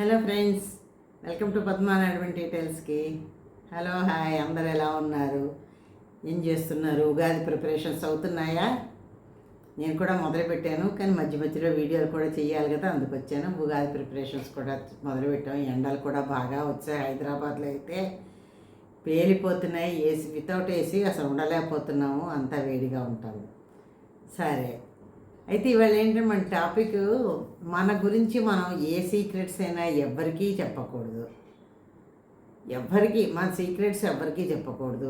Hello friends welcome to పద్మానాడవన్ డీటెయిల్స్కి. Hello hi అందరు ఎలా ఉన్నారు? ఏం చేస్తున్నారు? ఉగాది ప్రిపరేషన్స్ అవుతున్నాయా? నేను కూడా మొదలుపెట్టాను కానీ మధ్య మధ్యలో వీడియోలు కూడా చేయాలి కదా అందుకు వచ్చాను. ఉగాది ప్రిపరేషన్స్ కూడా మొదలుపెట్టాం ఎండలు కూడా బాగా వచ్చాయి హైదరాబాద్లో అయితే. పేలిపోతున్నాయి ఏసీ వితౌట్ ఏసీ అసలు ఉండలేకపోతున్నాము అంతా వేడిగా ఉంటాము. సరే అయితే ఇవాళ ఏంటంటే మన టాపిక్? మన గురించి మనం ఏ సీక్రెట్స్ అయినా ఎవ్వరికీ చెప్పకూడదు. ఎవ్వరికి మన సీక్రెట్స్ ఎవ్వరికీ చెప్పకూడదు.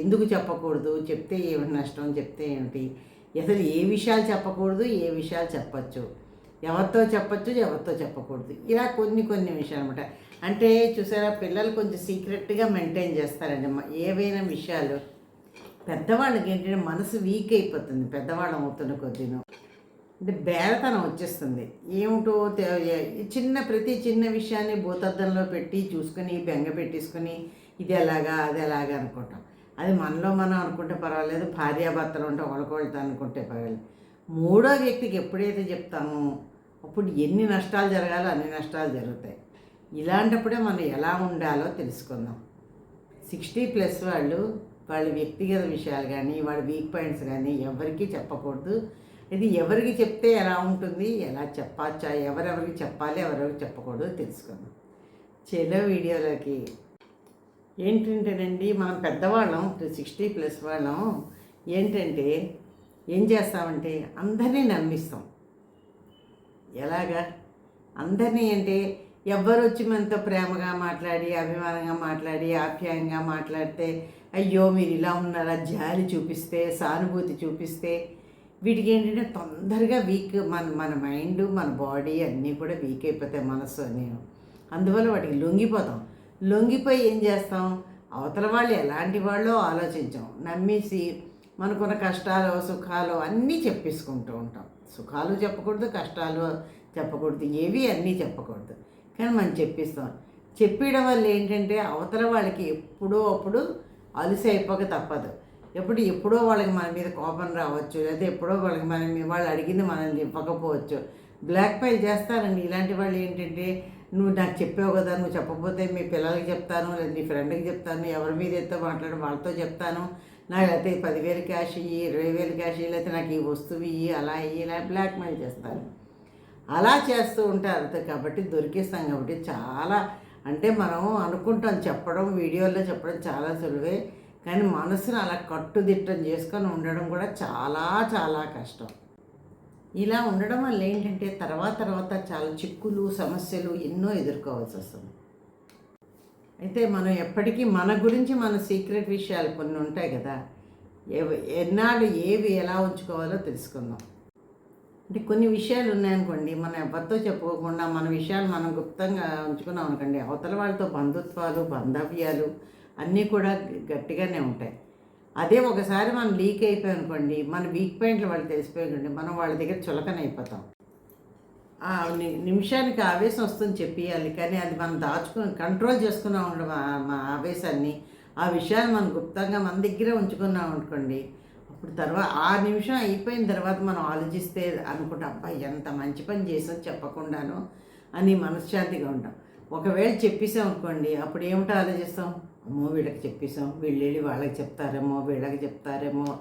ఎందుకు చెప్పకూడదు? చెప్తే ఏమి నష్టం? చెప్తే ఏమిటి? అసలు ఏ విషయాలు చెప్పకూడదు? ఏ విషయాలు చెప్పచ్చు? ఎవరితో చెప్పచ్చు? ఎవరితో చెప్పకూడదు? ఇలా కొన్ని కొన్ని విషయాలు అనమాట అంటే చూసారా పిల్లలు కొంచెం సీక్రెట్గా మెయింటైన్ చేస్తారండి. ఏవైనా విషయాలు. పెద్దవాళ్ళకి ఏంటంటే మనసు వీక్ అయిపోతుంది. పెద్దవాళ్ళం అవుతున్న కొద్దినో. అంటే బేరతనం వచ్చేస్తుంది. ఏమిటో చిన్న ప్రతి చిన్న విషయాన్ని భూతద్దంలో పెట్టి చూసుకొని బెంగ పెట్టేసుకొని ఇది ఎలాగా అది ఎలాగా అనుకుంటాం. అది మనలో మనం అనుకుంటే పర్వాలేదు భార్యాభర్తలు ఉంటే ఒకళ్ళకొళ్ళతో అనుకుంటే పర్వాలేదు. మూడో వ్యక్తికి ఎప్పుడైతే చెప్తామో అప్పుడు ఎన్ని నష్టాలు జరగాలో అన్ని నష్టాలు జరుగుతాయి. ఇలాంటప్పుడే మనం ఎలా ఉండాలో తెలుసుకుందాం. సిక్స్టీ ప్లస్ వాళ్ళు వాళ్ళ వ్యక్తిగత విషయాలు కానీ వాళ్ళ వీక్ పాయింట్స్ కానీ ఎవరికీ చెప్పకూడదు. ఇది ఎవరికి చెప్తే ఎలా ఉంటుంది ఎలా చెప్పచ్చా ఎవరెవరికి చెప్పాలి ఎవరెవరికి చెప్పకూడదు తెలుసుకుందాం. చెలో వీడియోలోకి. ఏంటంటేనండి మనం పెద్దవాళ్ళం సిక్స్టీ ప్లస్ వాళ్ళం. ఏంటంటే ఏం చేస్తామంటే అందరినీ నమ్మిస్తాం. ఎలాగా? అందరినీ అంటే ఎవ్వరు వచ్చి మనతో ప్రేమగా మాట్లాడి అభిమానంగా మాట్లాడి ఆప్యాయంగా మాట్లాడితే అయ్యో మీరు ఇలా ఉన్నారా జాలి చూపిస్తే సానుభూతి చూపిస్తే వీటికి ఏంటంటే తొందరగా వీక్ మన మన మైండ్ మన బాడీ అన్నీ కూడా వీక్ అయిపోతాయి మనసు నేను అందువల్ల వాటికి లొంగిపోతాం. లొంగిపోయి ఏం చేస్తాం? అవతల వాళ్ళు ఎలాంటి వాళ్ళో ఆలోచించాం. నమ్మేసి మనకున్న కష్టాలు సుఖాలు అన్నీ చెప్పేసుకుంటూ ఉంటాం. సుఖాలు చెప్పకూడదు కష్టాలు చెప్పకూడదు ఏవి అన్నీ చెప్పకూడదు. కానీ మనం చెప్పిస్తాం. చెప్పడం వల్ల ఏంటంటే అవతల వాళ్ళకి ఎప్పుడో అప్పుడు అలసి అయిపోక తప్పదు. ఎప్పుడు ఎప్పుడో వాళ్ళకి మన మీద కోపం రావచ్చు లేదా ఎప్పుడో వాళ్ళకి మన వాళ్ళు అడిగింది మనం ఇవ్వకపోవచ్చు బ్లాక్ మెయిల్ చేస్తారండి. ఇలాంటి వాళ్ళు ఏంటంటే నువ్వు నాకు చెప్పావు కదా నువ్వు చెప్పకపోతే మీ పిల్లలకి చెప్తాను లేదా నీ ఫ్రెండ్కి చెప్తాను ఎవరి మీద ఎత్తో మాట్లాడి వాళ్ళతో చెప్తాను. నాకు అయితే పదివేలు క్యాష్ ఇయ్యి ఇరవై వేలు క్యాష్ ఇయ్యి లేకపోతే నాకు ఈ వస్తువు ఇయ్యి అలా ఇయ్యి ఇలా బ్లాక్ మెయిల్ చేస్తాను అలా చేస్తూ ఉంటారు. కాబట్టి దొరికిస్తాం కాబట్టి చాలా అంటే మనం అనుకుంటాం చెప్పడం వీడియోలో చెప్పడం చాలా సులువే. కానీ మనసును అలా కట్టుదిట్టం చేసుకొని ఉండడం కూడా చాలా చాలా కష్టం. ఇలా ఉండడం వల్ల ఏంటంటే తర్వాత తర్వాత చాలా చిక్కులు సమస్యలు ఎన్నో ఎదుర్కోవాల్సి వస్తుంది. అయితే మనం ఎప్పటికీ మన గురించి మన సీక్రెట్ విషయాలు కొన్ని ఉంటాయి కదా ఎన్నాళ్ళు ఏవి ఎలా ఉంచుకోవాలో తెలుసుకుందాం. అంటే కొన్ని విషయాలు ఉన్నాయనుకోండి మనం ఎవరితో చెప్పుకోకుండా మన విషయాలు మనం గుప్తంగా ఉంచుకున్నాం అనుకోండి అవతల వాళ్ళతో బంధుత్వాలు బంధవ్యాలు అన్నీ కూడా గట్టిగానే ఉంటాయి. అదే ఒకసారి మనం లీక్ అయిపోయి అనుకోండి మన వీక్ పాయింట్లు వాళ్ళు తెలిసిపోయి మనం వాళ్ళ దగ్గర చులకన అయిపోతాం. ఆ నిమిషానికి ఆవేశం వస్తుంది చెప్పియాలి కానీ అది మనం దాచుకుని కంట్రోల్ చేసుకున్నాం ఉండడం మా ఆవేశాన్ని ఆ విషయాన్ని మనం గుప్తంగా మన దగ్గరే ఉంచుకున్నాం అనుకోండి అప్పుడు తర్వాత ఆ నిమిషం అయిపోయిన తర్వాత మనం ఆలోచిస్తే అనుకుంటే అబ్బాయి ఎంత మంచి పని చేసాం చెప్పకుండాను అని మనశ్శాంతిగా ఉంటాం. ఒకవేళ చెప్పేసాం అనుకోండి అప్పుడు ఏమిటో ఆలోచిస్తాం? అమ్మో వీళ్ళకి చెప్పేసాం వీళ్ళు వెళ్ళి వాళ్ళకి చెప్తారేమో వీళ్ళకి చెప్తారేమో.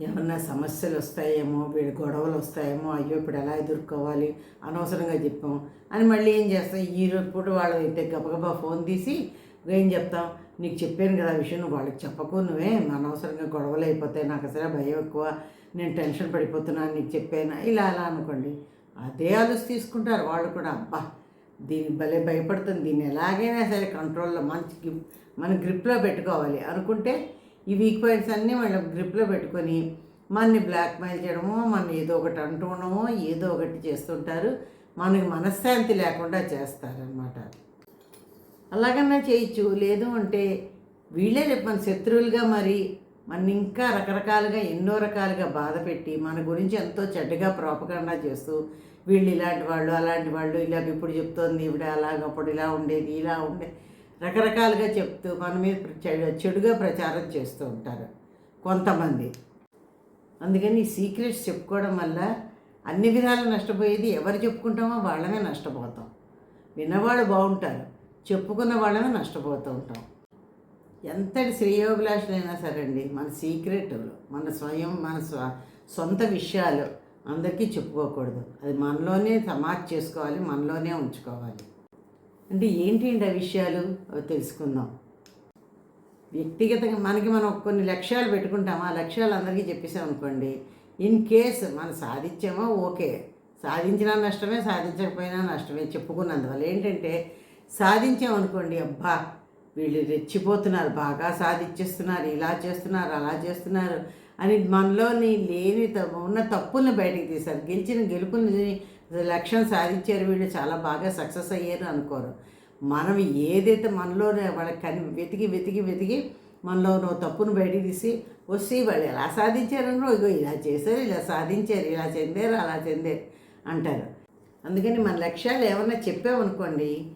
ఏమన్నా సమస్యలు వస్తాయేమో వీళ్ళ గొడవలు వస్తాయేమో అయ్యో ఇప్పుడు ఎలా ఎదుర్కోవాలి? అనవసరంగా చెప్పాం. అని మళ్ళీ ఏం చేస్తాం? ఈ రోజు పూట వాళ్ళు అయితే గబగబా ఫోన్ తీసి ఏం చెప్తాం? నీకు చెప్పాను కదా ఆ విషయం నువ్వు వాళ్ళకి చెప్పకు నువ్వే అనవసరంగా గొడవలు అయిపోతాయి నాకు అసలు భయం ఎక్కువ నేను టెన్షన్ పడిపోతున్నాను నీకు చెప్పాను ఇలా అలా అనుకోండి. అదే ఆలోచి తీసుకుంటారు వాళ్ళు కూడా. అబ్బా దీనికి భలే భయపడుతుంది. దీన్ని ఎలాగైనా సరే కంట్రోల్లో మంచి మన గ్రిప్లో పెట్టుకోవాలి. అనుకుంటే ఈ వీక్ పాయింట్స్ అన్నీ వాళ్ళ గ్రిప్లో పెట్టుకొని మనని బ్లాక్మెయిల్ చేయడమో మనం ఏదో ఒకటి అంటూ ఉండడమో ఏదో ఒకటి చేస్తుంటారు. మనకి మనశ్శాంతి లేకుండా చేస్తారనమాట అలాగన్నా చేయొచ్చు. లేదు అంటే వీళ్ళే రేపు మన శత్రువులుగా మరి మన ఇంకా రకరకాలుగా ఎన్నో రకాలుగా బాధ పెట్టి మన గురించి ఎంతో చెడ్డగా ప్రోపగండా చేస్తూ వీళ్ళు ఇలాంటి వాళ్ళు అలాంటి వాళ్ళు ఇలా ఇప్పుడు చెప్తోంది ఇవిడ అలాగ అప్పుడు ఇలా ఉండేది ఇలా ఉండే రకరకాలుగా చెప్తూ మన మీద చెడుగా ప్రచారం చేస్తూ ఉంటారు కొంతమంది. అందుకని ఈ సీక్రెట్స్ చెప్పుకోవడం వల్ల అన్ని విధాలు నష్టపోయేది ఎవరు చెప్పుకుంటామో వాళ్ళమే నష్టపోతాం. విన్నవాళ్ళు బాగుంటారు చెప్పుకున్న వాళ్ళమే నష్టపోతూ ఉంటాం. ఎంతటి శ్రేయోభిలాషులైనా సరే అండి మన సీక్రెట్ మన స్వయం మన స్వ సొంత విషయాలు అందరికీ చెప్పుకోకూడదు. అది మనలోనే సమాజ్ చేసుకోవాలి మనలోనే ఉంచుకోవాలి. అంటే ఏంటి ఆ విషయాలు? అవి తెలుసుకుందాం. వ్యక్తిగతంగా మనకి మనం కొన్ని లక్ష్యాలు పెట్టుకుంటాం ఆ లక్ష్యాలు అందరికీ చెప్పేసాం అనుకోండి ఇన్ కేస్ మనం సాధించామో? ఓకే. సాధించినా నష్టమే సాధించకపోయినా నష్టమే చెప్పుకున్నందువల్ల ఏంటంటే సాధించామనుకోండి అబ్బా వీళ్ళు రెచ్చిపోతున్నారు బాగా సాధించేస్తున్నారు ఇలా చేస్తున్నారు అలా చేస్తున్నారు అని మనలోని లేని ఉన్న తప్పుల్ని బయటికి తీశారు. గెలిచిన గెలుపుని లక్ష్యం సాధించారు వీళ్ళు చాలా బాగా సక్సెస్ అయ్యారు అనుకోరు. మనం ఏదైతే మనలో వాళ్ళకి కని వెతికి వెతికి వెతికి మనలో ఉన్న తప్పును బయటికి తీసి వస్తే వాళ్ళు ఎలా సాధించారనో ఇగో ఇలా చేశారు ఇలా సాధించారు ఇలా చెందారు అలా చెందారు అంటారు. అందుకని మన లక్ష్యాలు ఏమన్నా చెప్పామనుకోండి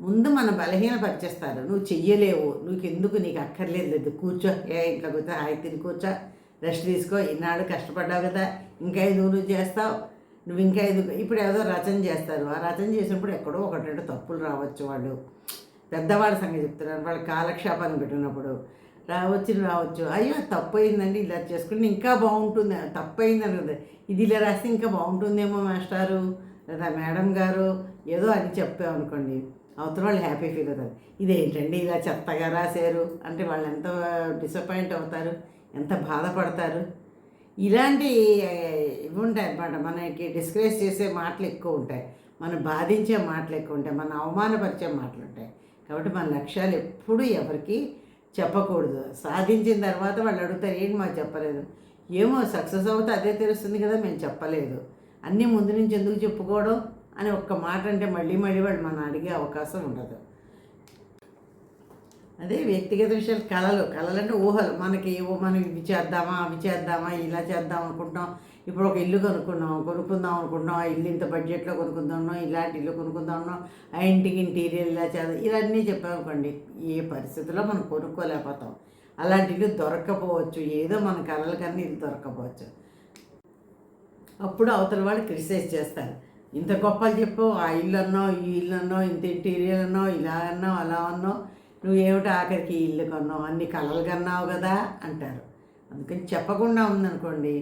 ముందు మన బలహీనపరిచేస్తారు నువ్వు చెయ్యలేవు. నువ్వు ఎందుకు నీకు అక్కర్లేదు లేదు. కూర్చో. ఏ ఇంట్లో కూర్చో హాయి తిని కూర్చో. రెస్ట్ తీసుకో. ఇన్నాళ్ళు కష్టపడ్డావు కదా. ఇంకా ఐదు నువ్వు చేస్తావు. నువ్వు ఇంకా ఐదు ఇప్పుడు ఏదో రచన చేస్తారు. ఆ రచన చేసినప్పుడు ఎక్కడో ఒకటి రెండు తప్పులు రావచ్చు వాళ్ళు. పెద్దవాళ్ళ సంగతి చెప్తున్నారు. వాళ్ళ కాలక్షేపాన్ని పెట్టినప్పుడు. రావచ్చు రావచ్చు. అయ్యో తప్పు అయిందండి ఇలా చేసుకుంటే ఇంకా బాగుంటుంది. తప్పు అయిందని ఇది ఇలా రాస్తే ఇంకా బాగుంటుందేమో మాస్టారు. లేదా మేడం గారు. ఏదో అని చెప్పామనుకోండి. అవతల వాళ్ళు హ్యాపీ ఫీల్ అవుతారు. ఇదేంటండి ఇలా చెత్తగా రాశారు? అంటే వాళ్ళు ఎంత డిసప్పాయింట్ అవుతారు? ఎంత బాధపడతారు? ఇలాంటి ఇవి ఉంటాయి అన్నమాట. మనకి డిస్కరేజ్ చేసే మాటలు ఎక్కువ ఉంటాయి. మనం బాధించే మాటలు ఎక్కువ ఉంటాయి. మన అవమానపరిచే మాటలు ఉంటాయి. కాబట్టి మన లక్ష్యాలు ఎప్పుడూ ఎవరికి చెప్పకూడదు. సాధించిన తర్వాత వాళ్ళు అడుగుతారు ఏంటి మాకు చెప్పలేదు? ఏమో సక్సెస్ అవుతే అదే తెలుస్తుంది కదా మేము చెప్పలేదు. అన్నీ ముందు నుంచి ఎందుకు చెప్పుకోవడం? అని ఒక్క మాట అంటే మళ్ళీ మళ్ళీ వాళ్ళు మనం అడిగే అవకాశం ఉండదు. అదే వ్యక్తిగత విషయాలు కళలు కళలు అంటే ఊహలు. మనకి ఓ మనం ఇవి చేద్దామా అవి చేద్దామా ఇలా చేద్దాం అనుకుంటాం ఇప్పుడు ఒక ఇల్లు కొనుక్కున్నాం కొనుక్కుందాం అనుకుంటున్నాం. ఆ ఇల్లు ఇంత బడ్జెట్లో కొనుక్కుందాం ఇలాంటి ఇల్లు కొనుక్కుందాం ఆ ఇంటికి ఇంటీరియర్ ఇలా చేద్దాం. ఇవన్నీ చెప్పామనుకోండి ఏ పరిస్థితుల్లో మనం కొనుక్కోలేకపోతాం. అలాంటి ఇల్లు దొరక్కపోవచ్చు. ఏదో మన కళల కన్నా ఇల్లు దొరక్కపోవచ్చు. అప్పుడు అవతల వాళ్ళు క్రిటిసైజ్ చేస్తారు. ఇంత గొప్పలు చెప్పు ఆ ఇల్లు అన్నావు ఈ ఇల్లు అన్నావు ఇంత ఇంటీరియర్ అన్నావు ఇలా అన్నావు అలా అన్నావు నువ్వు ఏమిటి ఆఖరికి ఇల్లు కొన్నావు? అన్ని కలలు కన్నావు కదా అంటారు. అందుకని చెప్పకుండా ఉందనుకోండి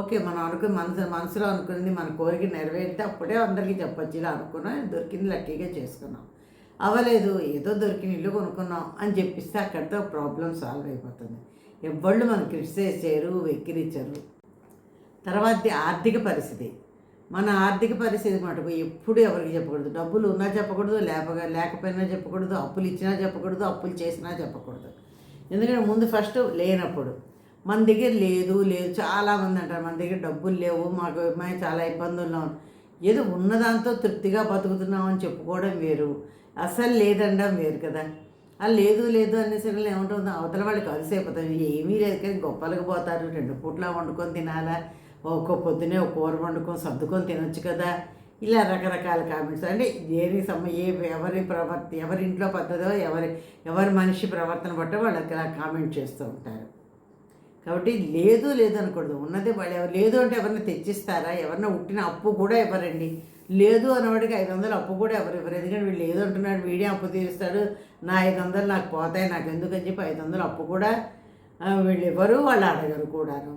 ఓకే మనం అనుకుని మనసు మనసులో అనుకున్నది మన కోరిక నెరవేరితే అప్పుడే అందరికీ చెప్పొచ్చు ఇలా అనుకున్నాం దొరికింది లక్కీగా చేసుకున్నాం. అవ్వలేదు ఏదో దొరికిన ఇల్లు కొనుక్కున్నాం అని చెప్పిస్తే అక్కడితో ప్రాబ్లం సాల్వ్ అయిపోతుంది. ఎవ్వళ్ళు మనం క్రిటిసైజ్ చేయరు వెక్కిరించరు తర్వాత ఆర్థిక పరిస్థితి. మన ఆర్థిక పరిస్థితి మటుకు ఎప్పుడు ఎవరికి చెప్పకూడదు. డబ్బులు ఉన్నా చెప్పకూడదు లేపగా లేకపోయినా చెప్పకూడదు అప్పులు ఇచ్చినా చెప్పకూడదు అప్పులు చేసినా చెప్పకూడదు. ఎందుకంటే ముందు ఫస్ట్ లేనప్పుడు. మన దగ్గర లేదు లేదు చాలామంది అంటారు మన దగ్గర డబ్బులు లేవు మాకు మేము చాలా ఇబ్బందుల్లో ఏదో ఉన్నదాంతో తృప్తిగా బతుకుతున్నాం అని చెప్పుకోవడం వేరు. అసలు లేదనడం వేరు కదా. ఆ లేదు లేదు అనేసరికి ఏముంటుంది? అవతల వాళ్ళకి కలిసైపోతారు ఏమీ లేదు కానీ గొప్పలకు పోతారు. రెండు పూట్ల వండుకొని తినాలా? ఒక్కో పొద్దునే ఒక కూర వండుకొని సర్దుకొని తినొచ్చు కదా. ఇలా రకరకాల కామెంట్స్ అంటే దేని సమ ఏ ఎవరి ప్రవర్త ఎవరి ఇంట్లో పద్ధతో ఎవరి ఎవరి మనిషి ప్రవర్తన బట్టి వాళ్ళకి అక్కడ కామెంట్ చేస్తూ ఉంటారు. కాబట్టి లేదు లేదు అనకూడదు. ఉన్నదే వాళ్ళు ఎవరు లేదు అంటే ఎవరిని తెచ్చిస్తారా? ఎవరిన ఉట్టిన అప్పు కూడా ఇవ్వరండి. లేదు అన్నవాడికి ఐదు వందలు అప్పు కూడా ఎవరు ఇవ్వరు. ఎందుకంటే వీళ్ళు లేదు అంటున్నాడు వీడే అప్పు తీరుస్తాడు. నా ఐదు వందలు నాకు పోతాయి నాకు ఎందుకని చెప్పి ఐదు వందలు అప్పు కూడా వీళ్ళు ఇవ్వరు వాళ్ళు అడగరు కూడాను.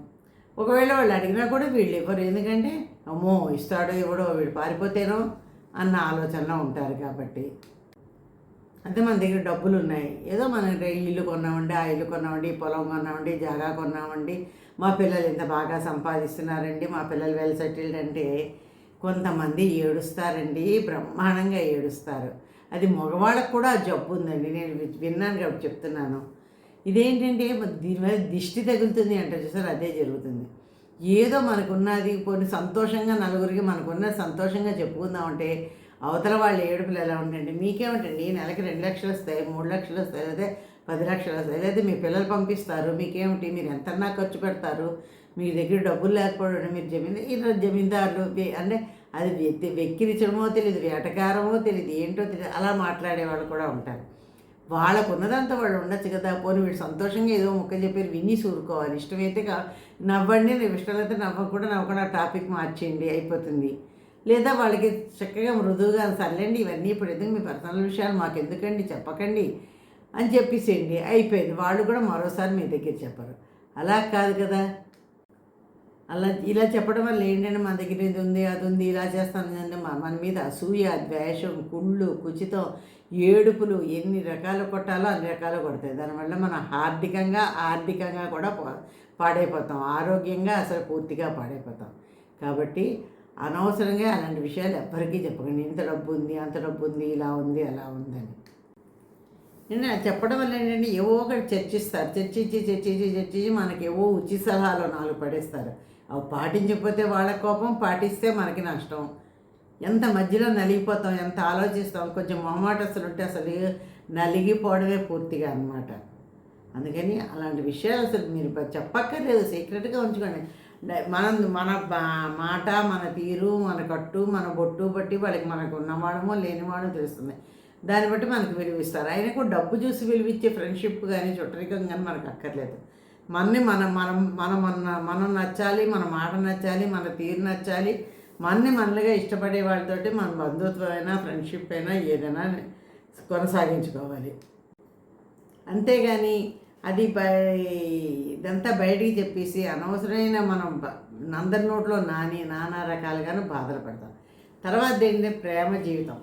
ఒకవేళ వాళ్ళు అడిగినా కూడా వీళ్ళు ఇవ్వరు. ఎందుకంటే అమ్మో ఇస్తాడో ఇవ్వడో వీడు పారిపోతేనో అన్న ఆలోచనలో ఉంటారు కాబట్టి. అంటే మన దగ్గర డబ్బులు ఉన్నాయి ఏదో మనం ఇల్లు కొన్నామండి ఆ ఇల్లు కొన్నామండి పొలం కొన్నామండి జాగా కొన్నామండి. మా పిల్లలు ఇంత బాగా సంపాదిస్తున్నారండి మా పిల్లలు వెల్ సెటిల్డ్ అంటే కొంతమంది ఏడుస్తారండి బ్రహ్మాండంగా ఏడుస్తారు. అది మగవాళ్ళకు కూడా జబ్బు ఉందండి. నేను వి- విన్నాను కాబట్టి చెప్తున్నాను. ఇదేంటంటే దీని మీద దిష్టి తగులుతుంది అంటే చూసారు? అదే జరుగుతుంది. ఏదో మనకున్నది కొన్ని సంతోషంగా నలుగురికి మనకున్న సంతోషంగా చెప్పుకుందామంటే అవతల వాళ్ళ ఏడుపులు ఎలా ఉంటాయండి మీకేమిటండి నెలకి రెండు లక్షలు వస్తాయి మూడు లక్షలు వస్తాయి లేదా పది లక్షలు వస్తాయి లేదా మీ పిల్లలు పంపిస్తారు మీకేమిటి మీరు ఎంతన్నా ఖర్చు పెడతారు మీ దగ్గర డబ్బులు లేకపోవడం మీరు జమీందారు ఇలా జమీందారులు అంటే అది వె- వెక్కిరించడమో తెలియదు వేటకారమో తెలియదు ఏంటో తెలియదు అలా మాట్లాడే వాళ్ళు కూడా ఉంటారు. వాళ్ళకు ఉన్నదంతా వాళ్ళు ఉండొచ్చు కదా. పోనీ వీడు సంతోషంగా ఏదో ముక్క చెప్పారు విని చూడుకోవాలి ఇష్టమైతే నవ్వండి నేను ఇష్టమైతే నవ్వకుండా నవ్వకుండా టాపిక్ మార్చేయండి అయిపోతుంది. లేదా వాళ్ళకి చక్కగా మృదువుగా సర్లేండి ఇవన్నీ ఇప్పుడు ఎందుకు మీ పర్సనల్ విషయాలు మాకు ఎందుకండి చెప్పకండి అని చెప్పేసేయండి. అయిపోయింది. వాళ్ళు కూడా మరోసారి మీ దగ్గర చెప్పరు. అలా కాదు కదా. అలా ఇలా చెప్పడం వల్ల ఏంటంటే మన దగ్గర ఇది ఉంది అది ఉంది ఇలా చేస్తాను అంటే మన మన మీద అసూయ ద్వేషం కుళ్ళు కుచితం ఏడుపులు ఎన్ని రకాలు కొట్టాలో అన్ని రకాలు కొడతాయి. దానివల్ల మనం ఆర్థికంగా ఆర్థికంగా కూడా పా- పాడైపోతాం. ఆరోగ్యంగా అసలు పూర్తిగా పాడైపోతాం. కాబట్టి అనవసరంగా అలాంటి విషయాలు ఎవ్వరికీ చెప్పకండి. ఇంత డబ్బు ఉంది అంత డబ్బు ఉంది ఇలా ఉంది అలా ఉందని. నేను చెప్పడం వల్ల ఏంటంటే ఏవో ఒకటి చర్చిస్తారు. చర్చించి చర్చించి చర్చించి మనకి ఏవో ఉచిత సలహాలు నాలుగు పడేస్తారు. అవి పాటించకపోతే వాళ్ళ కోపం పాటిస్తే మనకి నష్టం. ఎంత మధ్యలో నలిగిపోతాం ఎంత ఆలోచిస్తాం కొంచెం మొహమాట అసలు ఉంటే అసలు నలిగిపోవడమే పూర్తిగా అన్నమాట. అందుకని అలాంటి విషయాలు అసలు మీరు చెప్పక్కర్లేదు సీక్రెట్గా ఉంచుకోండి. మనం మన మాట మన తీరు మన కట్టు మన బొట్టు బట్టి వాళ్ళకి మనకు ఉన్నవాడమో లేనివాడమో తెలుస్తుంది. దాన్ని బట్టి మనకు విలువిస్తారు. అయినా కూడా డబ్బు చూసి విలువిచ్చే ఫ్రెండ్షిప్ కానీ చుట్టరికం కానీ మనకు అక్కర్లేదు. మనని మనం మనం మనం మన మనం నచ్చాలి మన మాట నచ్చాలి మన తీరు నచ్చాలి మనని మనలుగా ఇష్టపడే వాళ్ళతోటి మన బంధుత్వం అయినా ఫ్రెండ్షిప్ అయినా ఏదైనా కొనసాగించుకోవాలి. అంతేగాని అది బయ ఇదంతా బయటికి చెప్పేసి అనవసరమైన మనం అందరి నోట్లో నాని నానా రకాలుగాను బాధలు పడతాం తర్వాత ఏంటంటే ప్రేమ జీవితం.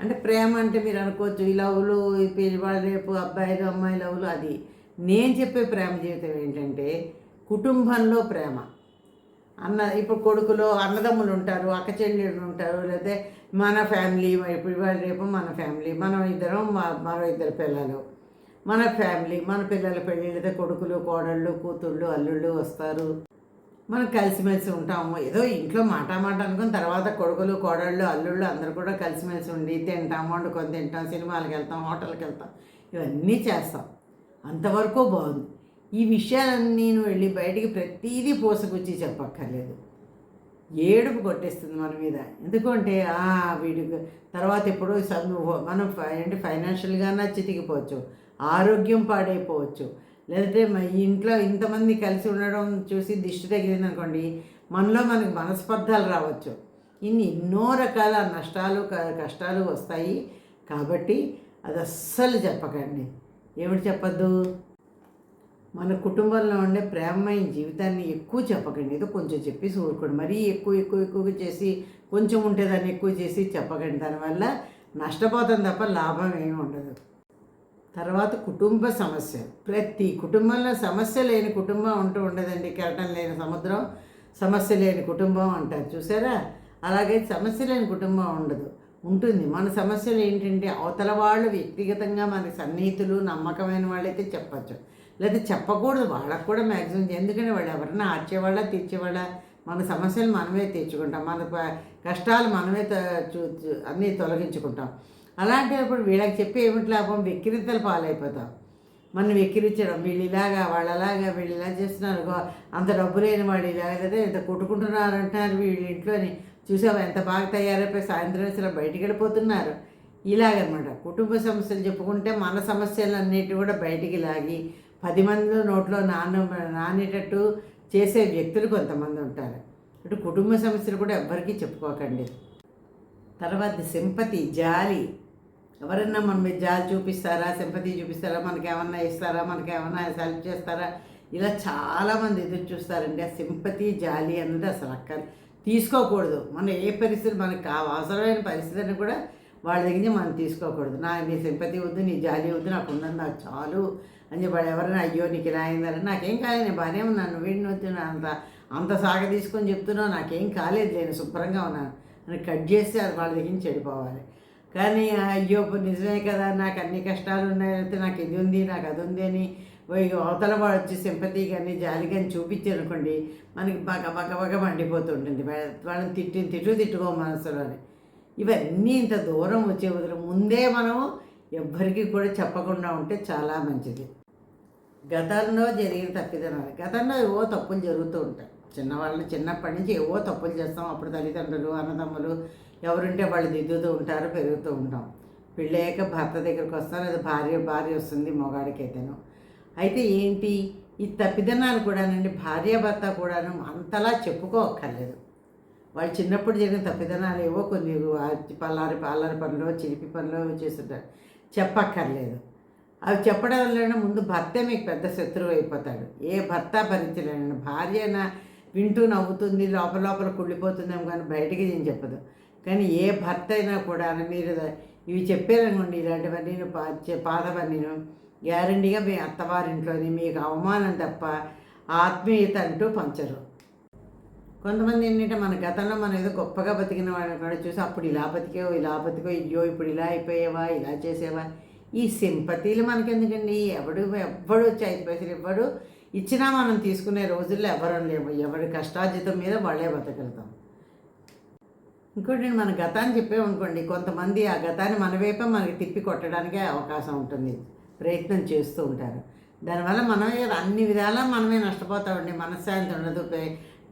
అంటే ప్రేమ అంటే మీరు అనుకోవచ్చు ఈ లవ్లు ఈ పిల్లవాళ్ళు రేపు అబ్బాయిలు అమ్మాయి లవ్లు అది నేను చెప్పే ప్రేమ జీవితం ఏంటంటే కుటుంబంలో ప్రేమ. అన్న ఇప్పుడు కొడుకులో అన్నదమ్ములు ఉంటారు అక్క చెల్లెళ్ళు ఉంటారు లేకపోతే మన ఫ్యామిలీ ఇప్పుడు ఇవాళ రేపు మన ఫ్యామిలీ మనం ఇద్దరం మా- మరో ఇద్దరు పిల్లలు. మన ఫ్యామిలీ మన పిల్లల పెళ్ళిళ్ళతో కొడుకులు కోడళ్ళు కూతుళ్ళు అల్లుళ్ళు వస్తారు. మనం కలిసిమెలిసి ఉంటాము. ఏదో ఇంట్లో మాట మాట అనుకుని తర్వాత కొడుకులు కోడళ్ళు అల్లుళ్ళు అందరూ కూడా కలిసిమెలిసి ఉండి తింటాం వండుకొని తింటాం సినిమాలకు వెళ్తాం హోటల్కి వెళ్తాం ఇవన్నీ చేస్తాం. అంతవరకు బాగుంది. ఈ విషయాలన్నీ నేను వెళ్ళి బయటికి ప్రతిదీ పోసుకొచ్చి చెప్పక్కర్లేదు. ఏడుపు కొట్టేస్తుంది మన మీద. ఎందుకంటే వీడికి తర్వాత ఎప్పుడో చదువు మనం అంటే ఏంటి ఫైనాన్షియల్గా చితికిపోవచ్చు. ఆరోగ్యం పాడైపోవచ్చు. లేదంటే మా ఇంట్లో ఇంతమంది కలిసి ఉండడం చూసి దిష్టి తగిలింది అనుకోండి మనలో మనకి మనస్పర్ధాలు రావచ్చు. ఇన్ని ఎన్నో రకాల నష్టాలు కష్టాలు వస్తాయి. కాబట్టి అది అస్సలు చెప్పకండి. ఏమిటి చెప్పద్దు? మన కుటుంబంలో ఉండే ప్రేమమైన జీవితాన్ని ఎక్కువ చెప్పకండి. ఏదో కొంచెం చెప్పేసి ఊరుకోండి మరీ ఎక్కువ ఎక్కువ ఎక్కువగా చేసి కొంచెం ఉంటే దాన్ని ఎక్కువ చేసి చెప్పకండి. దానివల్ల నష్టపోతాం తప్ప లాభం ఏమి ఉండదు. తర్వాత కుటుంబ సమస్య. ప్రతి కుటుంబంలో సమస్య లేని కుటుంబం ఉంటూ ఉండదండి. కెరటం లేని సముద్రం సమస్య లేని కుటుంబం అంటారు. చూసారా? అలాగే సమస్య లేని కుటుంబం ఉండదు. ఉంటుంది. మన సమస్యలు ఏంటంటే అవతల వాళ్ళు వ్యక్తిగతంగా మన సన్నిహితులు నమ్మకమైన వాళ్ళైతే చెప్పచ్చు. లేదా చెప్పకూడదు. వాళ్ళకు కూడా మ్యాక్సిమం ఎందుకంటే వాళ్ళు ఎవరైనా ఆర్చేవాళ్ళ తీర్చేవాళ్ళ? మన సమస్యలు మనమే తీర్చుకుంటాం. మన కష్టాలు మనమే త- చూ- అన్నీ తొలగించుకుంటాం. అలాంటప్పుడు వీళ్ళకి చెప్పి ఏమిటి లాభం? వెక్కిరింతలు పాలైపోతాం. మనం వెక్కిరించడం. వీళ్ళు ఇలాగా వాళ్ళలాగా వీళ్ళు ఇలా చేస్తున్నారు. గో- అంత డబ్బు లేని వాడు ఇలా లేదా ఇంత కొట్టుకుంటున్నారు అంటున్నారు వీళ్ళ ఇంట్లోని. చూసావా ఎంత బాగా తయారైపోయి సాయంత్రం అసలు బయటికి వెళ్ళిపోతున్నారు. ఇలాగనమాట. కుటుంబ సమస్యలు చెప్పుకుంటే మన సమస్యలన్నిటి కూడా బయటికి లాగి పది మందిలో నోట్లో నాన్న నానేటట్టు చేసే వ్యక్తులు కొంతమంది ఉంటారు. ఇటు కుటుంబ సమస్యలు కూడా ఎవ్వరికీ చెప్పుకోకండి. తర్వాత సింపతి జాలి. ఎవరన్నా మన మీద జాలి చూపిస్తారా? సింపతి చూపిస్తారా? మనకేమన్నా ఇస్తారా? మనకేమన్నా హెల్ప్ చేస్తారా? ఇలా చాలామంది ఎదురు చూస్తారండి. ఆ సింపతి జాలి అన్నది అసలు అక్క తీసుకోకూడదు. మన ఏ పరిస్థితి మనకు అవసరమైన పరిస్థితిని కూడా వాళ్ళ దగ్గర నుంచి మనం తీసుకోకూడదు. నా నీ సింపతి వద్దు నీ జాలి వద్దు నాకు ఉన్నది నాకు చాలు అని చెప్పి వాళ్ళు ఎవరైనా అయ్యో నీకు ఇలా అయిందని నాకేం కాలేదు నేను బాగానే ఉన్నాను వీడిని వద్దు నా అంత అంత సాగ తీసుకొని చెప్తున్నావు నాకేం కాలేదు నేను శుభ్రంగా ఉన్నాను. అని కట్ చేస్తే అది వాళ్ళ దగ్గర నుంచి చెడిపోవాలి. కానీ అయ్యో ఇప్పుడు నిజమే కదా నాకు అన్ని కష్టాలు ఉన్నాయి నాకు ఇది ఉంది నాకు అది ఉంది అని అవతల వాడు వచ్చి సింపతి కానీ జాలి కానీ చూపించారనుకోండి మనకి బగ బగ బగ మండిపోతుంటుంది. వాళ్ళని తిట్టి తిట్టు తిట్టుకో మనసులోని ఇవన్నీ ఇంత దూరం వచ్చే వదిలి ముందే మనం ఎవ్వరికీ కూడా చెప్పకుండా ఉంటే చాలా మంచిది. గతంలో జరిగిన తప్పిదనాలు. గతంలో ఏవో తప్పులు జరుగుతూ ఉంటాయి. చిన్నవాళ్ళు చిన్నప్పటి నుంచి ఏవో తప్పులు చేస్తాం. అప్పుడు తల్లిదండ్రులు అన్నదమ్ములు ఎవరుంటే వాళ్ళు దిద్దుతూ ఉంటారు పెరుగుతూ ఉంటాం. పెళ్ళయ్యాక భర్త దగ్గరికి వస్తారు అది భార్య భార్య వస్తుంది మొగాడికైతేను. అయితే ఏంటి? ఈ తప్పిదనాలు కూడానండి భార్యాభర్త కూడాను అంతలా చెప్పుకోక్కర్లేదు. వాళ్ళు చిన్నప్పుడు జరిగిన తప్పిదనాలు ఏవో కొన్ని పల్లారి పల్లారి పనులు చిలిపి పనులు చేస్తుంటారు. చెప్పక్కర్లేదు. అవి చెప్పడం వల్ల ముందు భర్తే మీకు పెద్ద శత్రువు అయిపోతాడు. ఏ భర్త భరించలేను భార్య వింటూ నవ్వుతుంది లోపల లోపల కుళ్ళిపోతుందేమో కానీ బయటికి నేను చెప్పదు. కానీ ఏ భర్త అయినా కూడా మీరు ఇవి చెప్పారనుకోండి ఇలాంటివన్నీ పాతవన్నీ గ్యారంటీగా మీ అత్తవారింట్లోని మీకు అవమానం తప్ప ఆత్మీయత అంటూ పంచరు. కొంతమంది ఏంటంటే మన గతంలో మనం ఏదో గొప్పగా బతికిన వాళ్ళని కూడా చూసి అప్పుడు ఇలా బతికో ఇలా బతికో అయ్యో ఇప్పుడు ఇలా అయిపోయావా ఇలా చేసేవా? ఈ సింపతీలు మనకెందుకండి? ఎవడు ఎవ్వడు వచ్చి ఐదు పైసలు ఇవ్వడు. ఇచ్చినా మనం తీసుకునే రోజుల్లో ఎవరం లేవు ఎవరి కష్టార్జితం మీద వాళ్ళే బతకగలుగుతాం. ఇంకోటి నేను మన గతాన్ని చెప్పామనుకోండి కొంతమంది ఆ గతాన్ని మన వైపే మనకి తిప్పి కొట్టడానికే అవకాశం ఉంటుంది. ప్రయత్నం చేస్తూ ఉంటారు. దానివల్ల మనమే అన్ని విధాలా మనమే నష్టపోతామండి. మనశ్శాంతి ఉండదు.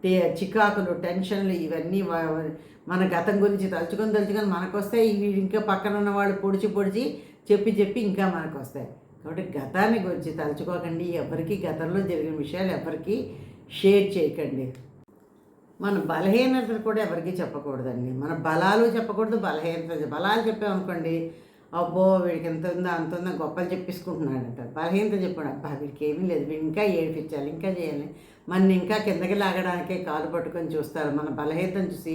చికాకులు టెన్షన్లు ఇవన్నీ మన గతం గురించి తలుచుకొని తలుచుకొని మనకు వస్తాయి ఇవి ఇంకా పక్కన ఉన్న వాళ్ళు పొడిచి పొడిచి చెప్పి చెప్పి ఇంకా మనకు వస్తాయి కాబట్టి గతాన్ని గురించి తలుచుకోకండి. ఎవరికి గతంలో జరిగిన విషయాలు ఎవరికి షేర్ చేయకండి. మన బలహీనతలు కూడా ఎవరికి చెప్పకూడదండి. మన బలాలు చెప్పకూడదు బలహీనత బలాలు చెప్పామనుకోండి అబ్బో వీడికి ఎంత ఉందో అంత ఉందో గొప్పలు చెప్పేసుకుంటున్నాడంట. బలహీనత చెప్పాడు అబ్బా వీడికి ఏమీ లేదు వీడు ఇంకా ఏడిపించాలి ఇంకా చేయాలి. మన ఇంకా కిందకి లాగడానికే కాలు పట్టుకొని చూస్తారు మన బలహీనతను చూసి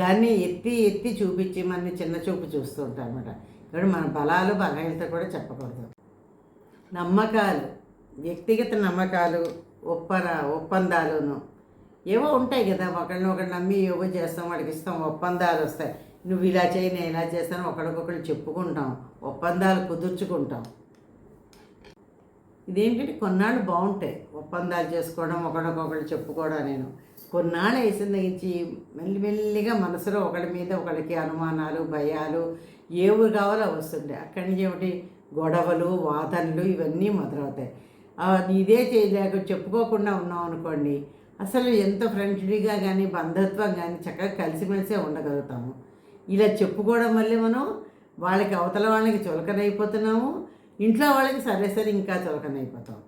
దాన్ని ఎత్తి ఎత్తి చూపించి మనని చిన్న చూపు చూస్తూ ఉంటారు అనమాట కాబట్టి మన బలాలు బలహీనత కూడా చెప్పకూడదు. నమ్మకాలు వ్యక్తిగత నమ్మకాలు ఒప్పన ఒప్పందాలును ఏవో ఉంటాయి కదా ఒకరిని ఒకరు నమ్మి ఏవో చేస్తాం వాడికి ఇస్తాం ఒప్పందాలు వస్తాయి. నువ్వు ఇలా చేయి నేను ఇలా చేస్తాను ఒకరికొకరు చెప్పుకుంటాం ఒప్పందాలు కుదుర్చుకుంటాం. ఇదేంటంటే కొన్నాళ్ళు బాగుంటాయి. ఒప్పందాలు చేసుకోవడం ఒకరికొకరు చెప్పుకోవడం నేను. కొన్నాళ్ళు వేసిన తగ్గించి మెల్లిమెల్లిగా మనసులో ఒకరి మీద ఒకరికి అనుమానాలు భయాలు ఏవి కావాలో వస్తుండే అక్కడి నుంచి ఏమిటి? గొడవలు వాదనలు ఇవన్నీ మొదలవుతాయి. ఇదే చేయలేక చెప్పుకోకుండా ఉన్నాం అనుకోండి అసలు ఎంత ఫ్రెండ్లీగా కానీ బంధుత్వం కానీ చక్కగా కలిసిమెలిసే ఉండగలుగుతాము. ఇలా చెప్పుకోవడం వల్లే మనం వాళ్ళకి అవతల వాళ్ళకి చులకనైపోతున్నాము ఇంట్లో వాళ్ళకి సరే సరే ఇంకా చులకనైపోతాం.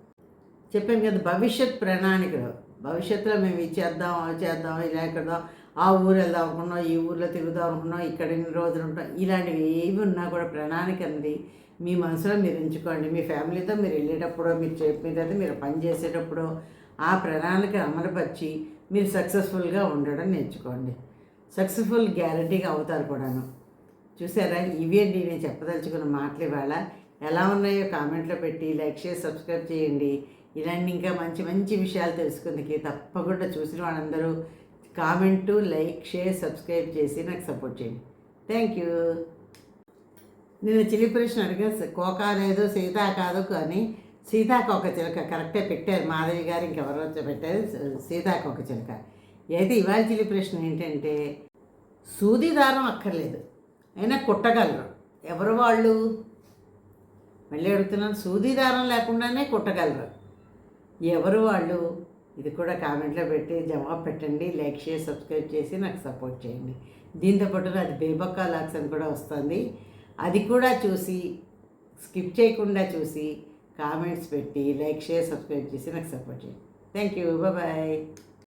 చెప్పాం కదా భవిష్యత్ ప్రణాళికలు. భవిష్యత్తులో మేము ఇది చేద్దాం అవి చేద్దాం ఇలా ఎక్కడదాం ఆ ఊరు వెళ్దాం అనుకున్నాం ఈ ఊర్లో తిరుగుదాం అనుకున్నాం ఇక్కడ ఎన్ని రోజులు ఉంటాం ఇలాంటివి ఏవి ఉన్నా కూడా ప్రణాళిక అనేది మీ మనసులో మీరు ఉంచుకోండి మీ ఫ్యామిలీతో మీరు వెళ్ళేటప్పుడు మీరు చెప్పేది మీరు పని చేసేటప్పుడు ఆ ప్రణాళిక అమలుపరిచి మీరు సక్సెస్ఫుల్గా ఉండడం నేర్చుకోండి. సక్సెస్ఫుల్ గ్యారంటీగా అవుతారు కూడాను. చూసారా? ఇవేంటి నేను చెప్పదలుచుకున్న మాటలు ఇవాళ. ఎలా ఉన్నాయో కామెంట్లో పెట్టి లైక్ చేసి సబ్స్క్రైబ్ చేయండి. ఇలాంటి ఇంకా మంచి మంచి విషయాలు తెలుసుకుందికి తప్పకుండా చూసిన వాళ్ళందరూ కామెంటు లైక్ షేర్ సబ్స్క్రైబ్ చేసి నాకు సపోర్ట్ చేయండి. Thank you. నేను చిలి ప్రశ్న అడిగా కోకా లేదు సీతా కాదు కానీ సీతాకోక చిలక కరెక్టే పెట్టారు మాధవి గారు ఇంకెవరో పెట్టారు సీతాకోక చిలక. అయితే ఇవాళ చిలి ప్రశ్న ఏంటంటే సూది దారం అక్కర్లేదు. అయినా కుట్టగలరు. ఎవరు వాళ్ళు? మళ్ళీ అడుగుతున్నాను సూది దారం లేకుండానే కుట్టగలరు. ఎవరు వాళ్ళు? ఇది కూడా కామెంట్లో పెట్టి జవాబు పెట్టండి లైక్ చేసి సబ్స్క్రైబ్ చేసి నాకు సపోర్ట్ చేయండి. దీంతోపాటు అది బేబక్కా లాక్స్ అని కూడా వస్తుంది. అది కూడా చూసి స్కిప్ చేయకుండా చూసి కామెంట్స్ పెట్టి లైక్ షేర్ సబ్స్క్రైబ్ చేసి నాకు సపోర్ట్ చేయండి. Thank you. బాయ్.